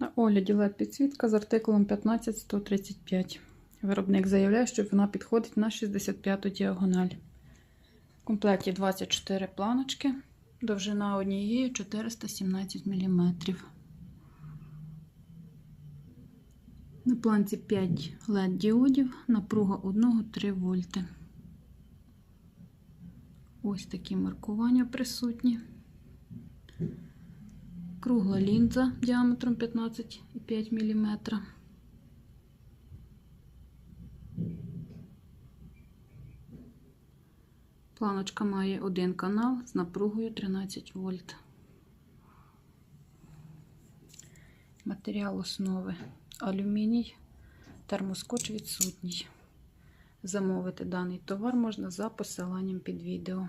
На огляді LED підсвітка з артикулом 15135. Виробник заявляє, що вона підходить на 65-ту діагональ. В комплекті 24 планочки, довжина однієї 417 мм. На планці 5 LED діодів, напруга 1-3 вольти. Ось такі маркування присутні. Кругла лінза діаметром 15,5 мм. Планочка має один канал з напругою 13 вольт. Матеріал основи алюміній, термоскоч відсутній. Замовити даний товар можна за посиланням під відео.